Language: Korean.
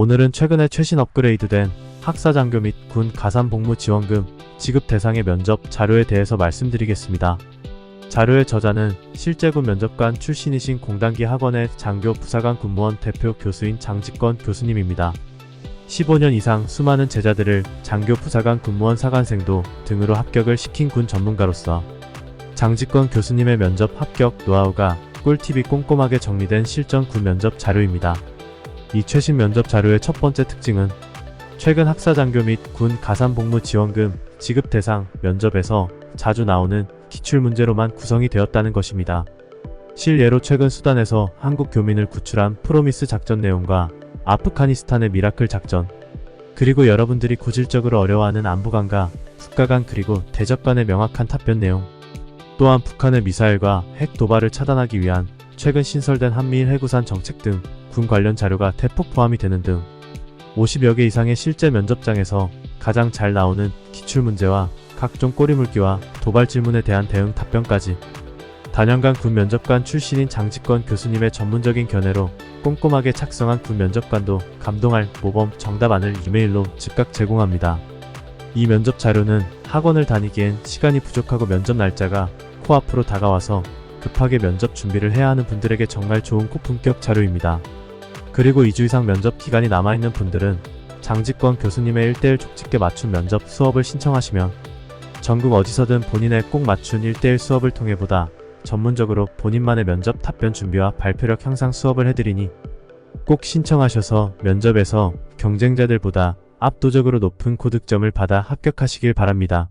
오늘은 최근에 최신 업그레이드된 학사장교 및 군 가산복무 지원금 지급 대상의 면접 자료에 대해서 말씀드리겠습니다. 자료의 저자는 실제 군 면접관 출신이신 공단기 학원의 장교 부사관 군무원 대표 교수인 장직권 교수님입니다. 15년 이상 수많은 제자들을 장교 부사관 군무원 사관생도 등으로 합격을 시킨 군 전문가로서 장직권 교수님의 면접 합격 노하우가 꿀팁이 꼼꼼하게 정리된 실전 군 면접 자료입니다. 이 최신 면접 자료의 첫 번째 특징은 최근 학사장교 및 군 가산복무 지원금 지급 대상 면접에서 자주 나오는 기출문제로만 구성이 되었다는 것입니다. 실예로 최근 수단에서 한국 교민을 구출한 프로미스 작전 내용과 아프가니스탄의 미라클 작전, 그리고 여러분들이 고질적으로 어려워하는 안보관과 국가간 그리고 대적 간의 명확한 답변 내용, 또한 북한의 미사일과 핵 도발을 차단하기 위한 최근 신설된 한미일 해구산 정책 등 군 관련 자료가 대폭 포함이 되는 등 50여 개 이상의 실제 면접장에서 가장 잘 나오는 기출문제와 각종 꼬리물기와 도발 질문에 대한 대응 답변까지 단연간 군 면접관 출신인 장직권 교수님의 전문적인 견해로 꼼꼼하게 작성한 군 면접관도 감동할 모범 정답안을 이메일로 즉각 제공합니다. 이 면접 자료는 학원을 다니기엔 시간이 부족하고 면접 날짜가 코앞으로 다가와서 급하게 면접 준비를 해야 하는 분들에게 정말 좋은 고품격 자료입니다. 그리고 2주 이상 면접 기간이 남아있는 분들은 장직권 교수님의 1대1 족집게 맞춤 면접 수업을 신청하시면 전국 어디서든 본인의 꼭 맞춘 1대1 수업을 통해 보다 전문적으로 본인만의 면접 답변 준비와 발표력 향상 수업을 해드리니 꼭 신청하셔서 면접에서 경쟁자들보다 압도적으로 높은 고득점을 받아 합격하시길 바랍니다.